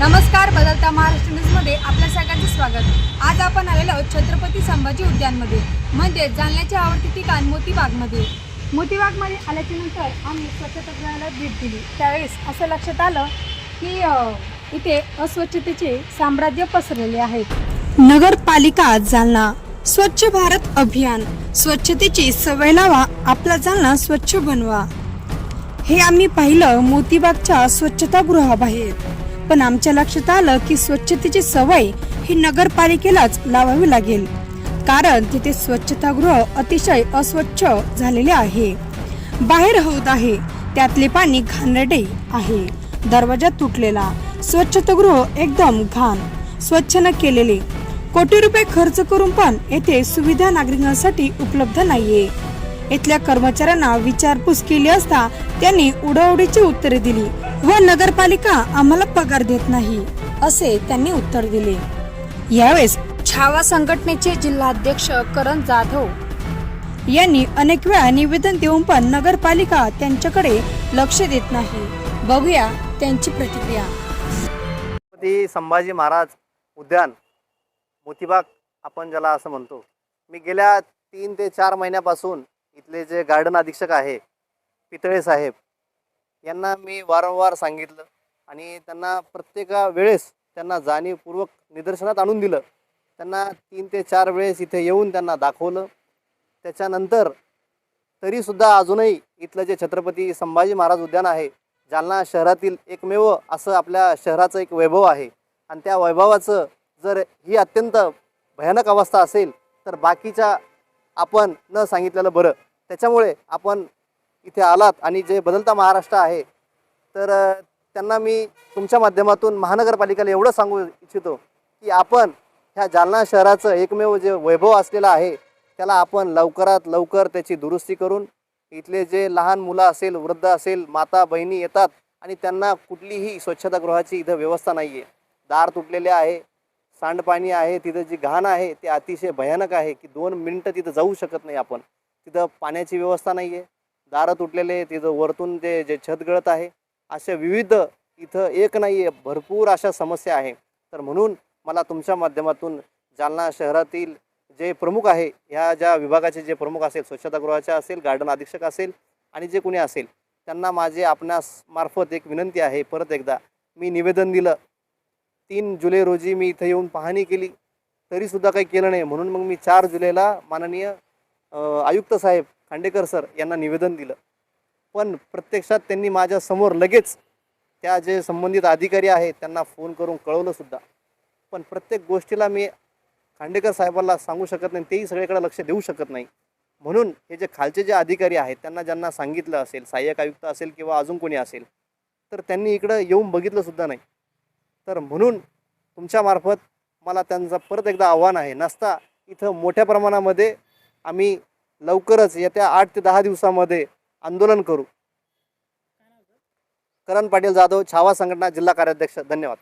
नमस्कार बदलता महाराष्ट्र न्यूजमध्ये आपल्या सगळ्यांचं स्वागत. आज आपण आलेलो आहोत छत्रपती संभाजी उद्यानमध्ये म्हणजे जालन्याचे आवडते ठिकाण मोतीबागमध्ये. मोतीबागमध्ये आल्याच्यानंतर आम्ही स्वच्छतागृहाला भेट दिली. त्यावेळेस असं लक्षात आलं की अ, इथे अस्वच्छतेचे साम्राज्य पसरलेले आहेत नगरपालिका जालना स्वच्छ भारत अभियान. स्वच्छतेची सवय लावा आपला जालना स्वच्छ बनवा. हे आम्ही पाहिलं मोतीबागच्या स्वच्छतागृहाबाहेर. पण आमच्या लक्षात आलं की स्वच्छतेची सवय ही नगरपालिकेलाच लावावी लागेल. कारण तिथे स्वच्छतागृह अतिशय अस्वच्छ झालेले आहे. बाहेर हौद आहे. त्यातले पाणी घाणेरडे आहे. दरवाजा तुटलेला. स्वच्छतागृह एकदम घाण. स्वच्छ न केलेले. कोटी रुपये खर्च करून पण येथे सुविधा नागरिकांसाठी उपलब्ध नाहीये. इथल्या कर्मचाऱ्यांना विचारपूस केली असता त्यांनी उडवडीची उत्तरे दिली. व नगरपालिका आम्हाला पगार देत नाही असे त्यांनी उत्तर दिले. यावेळेस छावा संघटनेचे जिल्हाध्यक्ष करण जाधव यांनी अनेक वेळा निवेदन देऊन पण नगरपालिका त्यांच्याकडे लक्ष देत नाही. बघूया त्यांची प्रतिक्रिया. छत्रपती संभाजी महाराज उद्यान मोतीबाग आपण ज्याला असं म्हणतो. मी गेल्या तीन ते चार महिन्यापासून इथले जे गार्डन अधीक्षक आहे पितळे साहेब यांना मी वारंवार सांगितलं आणि त्यांना प्रत्येक वेळेस त्यांना जाणीवपूर्वक निदर्शनात आणून दिलं. त्यांना तीन ते चार वेळेस इथे येऊन त्यांना दाखवलं. त्याच्यानंतर तरीसुद्धा अजूनही इथलं जे छत्रपती संभाजी महाराज उद्यान आहे जालना शहरातील एकमेव असं आपल्या शहराचं एक वैभव आहे. आणि त्या वैभवाचं जर ही अत्यंत भयानक अवस्था असेल तर बाकीच्या आपण न सांगितलेलं बरं. त्याच्यामुळे आपण इथे आलात आणि जे बदलता महाराष्ट्र आहे तर त्यांना मी तुमच्या माध्यमातून महानगरपालिकेला एवढं सांगू इच्छितो की आपण ह्या जालना शहराचं एकमेव जे वैभव असलेलं आहे त्याला आपण लवकरात लवकर त्याची दुरुस्ती करून इथले जे लहान मुलं असेल वृद्ध असेल माता बहिणी येतात आणि त्यांना कुठलीही स्वच्छतागृहाची इथं व्यवस्था नाही आहे दार तुटलेले आहे सांडपाणी आहे तिथं जी घाण आहे ते अतिशय भयानक आहे की दोन मिनटं तिथं जाऊ शकत नाही आपण. तिथं पाण्याची व्यवस्था नाही आहे दारं तुटलेले तिथं वरतून ते जे छत गळत आहे अशा विविध इथं एक नाही आहे भरपूर अशा समस्या आहे. तर म्हणून मला तुमच्या माध्यमातून जालना शहरातील जे प्रमुख आहे ह्या ज्या विभागाचे जे प्रमुख असेल स्वच्छतागृहाचे असेल गार्डन अधीक्षक असेल आणि जे कोणी असेल त्यांना माझे आपणास मार्फत एक विनंती आहे परत एकदा मी निवेदन दिलं. तीन जुलै रोजी मी इथं येऊन पाहणी केली तरीसुद्धा काही केलं नाही म्हणून मग मी चार जुलैला माननीय आयुक्त साहेब खांडेकर सर यांना निवेदन दिलं. पण प्रत्यक्षात त्यांनी माझ्यासमोर लगेच त्या जे संबंधित अधिकारी आहेत त्यांना फोन करून कळवलंसुद्धा पण प्रत्येक गोष्टीला मी खांडेकर साहेबांना सांगू शकत नाही तेही सगळीकडे लक्ष देऊ शकत नाही. म्हणून हे जे खालचे जे अधिकारी आहेत त्यांना ज्यांना सांगितलं असेल सहाय्यक आयुक्त असेल किंवा अजून कोणी असेल तर त्यांनी इकडं येऊन बघितलंसुद्धा नाही. तर म्हणून तुमच्यामार्फत मला त्यांचं परत एकदा आव्हान आहे नसता इथं मोठ्या प्रमाणामध्ये आम्ही लवकरच येत्या आठ ते दहा दिवसामध्ये आंदोलन करू. करण पाटील जाधव छावा संघटना जिल्हा कार्याध्यक्ष धन्यवाद.